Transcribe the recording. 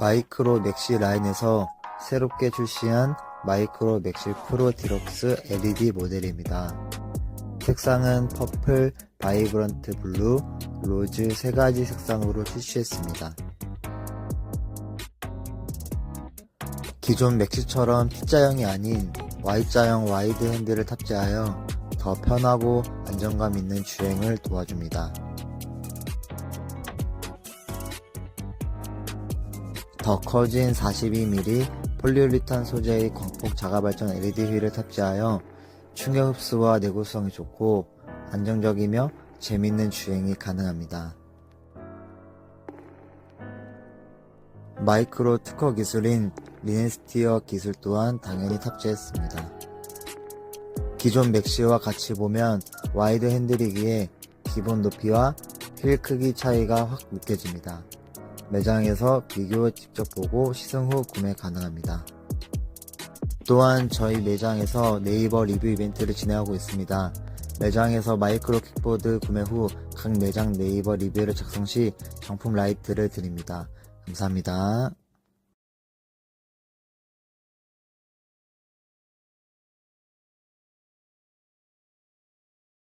마이크로 맥시 라인에서 새롭게 출시한 마이크로 맥시 프로 디럭스 LED 모델입니다. 색상은 퍼플, 바이브런트 블루, 로즈 세 가지 색상으로 출시했습니다. 기존 맥시처럼 T자형이 아닌 Y자형 와이드 핸들을 탑재하여 더 편하고 안정감 있는 주행을 도와줍니다. 더 커진 42mm 폴리우리탄 소재의 광폭 자가발전 LED 휠을 탑재하여 충격 흡수와 내구성이 좋고 안정적이며 재밌는 주행이 가능합니다. 마이크로 특허 기술인 리넨스티어 기술 또한 당연히 탑재했습니다. 기존 맥시와 같이 보면 와이드 핸들이기에 기본 높이와 휠 크기 차이가 확 느껴집니다. 매장에서 비교 직접 보고 시승 후 구매 가능합니다. 또한 저희 매장에서 네이버 리뷰 이벤트를 진행하고 있습니다. 매장에서 마이크로 킥보드 구매 후 각 매장 네이버 리뷰를 작성 시 정품 라이트를 드립니다. 감사합니다.